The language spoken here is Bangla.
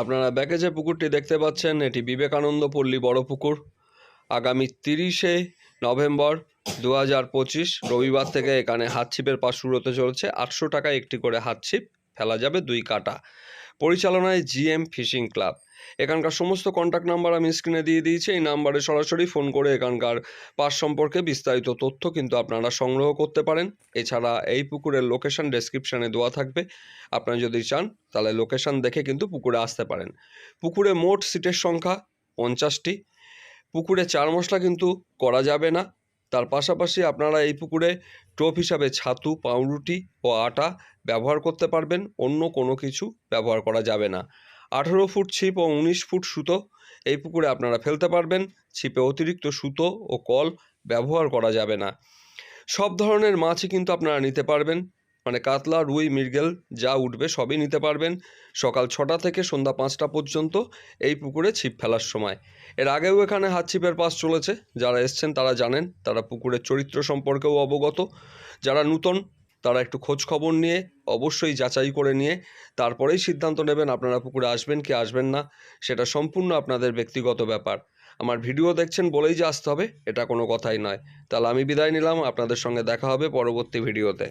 আপনারা ব্যাকেজে পুকুরটি দেখতে পাচ্ছেন, এটি বিবেকানন্দ পল্লী বড় পুকুর। আগামী তিরিশে নভেম্বর দু পঁচিশ, রবিবার থেকে এখানে হাতছিপের পাশ শুরু হতে চলছে। আটশো টাকা একটি করে হাতছিপ, ফেলা যাবে দুই কাটা। পরিচালনায় জিএম ফিশিং ক্লাব। এখানকার সমস্ত কন্ট্যাক্ট নাম্বার আমি স্ক্রিনে দিয়ে দিয়েছি, এই নাম্বারে সরাসরি ফোন করে এখানকার পাস সম্পর্কে বিস্তারিত তথ্য কিন্তু আপনারা সংগ্রহ করতে পারেন। এছাড়া এই পুকুরের লোকেশান ডেসক্রিপশানে দেওয়া থাকবে। আপনারা যদি চান, তাহলে লোকেশান দেখে কিন্তু পুকুরে আসতে পারেন। পুকুরে মোট সিটের সংখ্যা পঞ্চাশটি। পুকুরে চার মশলা কিন্তু করা যাবে না। তার পাশাপাশি আপনারা এই পুকুরে টোপ হিসাবে ছাতু, পাউরুটি ও আটা ব্যবহার করতে পারবেন, অন্য কোনো কিছু ব্যবহার করা যাবে না। আঠেরো ফুট ছিপ ও উনিশ ফুট সুতো। এই পুকুরে আপনারা ফেলতে পারবেন। ছিপে অতিরিক্ত সুতো ও কল ব্যবহার করা যাবে না। সব ধরনের মাছই কিন্তু আপনারা নিতে পারবেন। মানে কাতলা, রুই, মৃগেল যা উঠবে সবই নিতে পারবেন। সকাল ছটা থেকে সন্ধ্যা পাঁচটা পর্যন্ত এই পুকুরে ছিপ ফেলার সময়। এর আগেও এখানে হাত ছিপের পাস চলেছে। যারা এসছেন তারা জানেন, তারা পুকুরের চরিত্র সম্পর্কেও অবগত। যারা নূতন তারা একটু খোঁজ খবর নিয়ে, অবশ্যই যাচাই করে নিয়ে, তারপরেই সিদ্ধান্ত নেবেন আপনারা পুকুরে আসবেন কি আসবেন না, সেটা সম্পূর্ণ আপনাদের ব্যক্তিগত ব্যাপার। আমার ভিডিও দেখছেন বলেই যে আসতে হবে, এটা কোনো কথাই নয়। তাহলে আমি বিদায় নিলাম, আপনাদের সঙ্গে দেখা হবে পরবর্তী ভিডিওতে।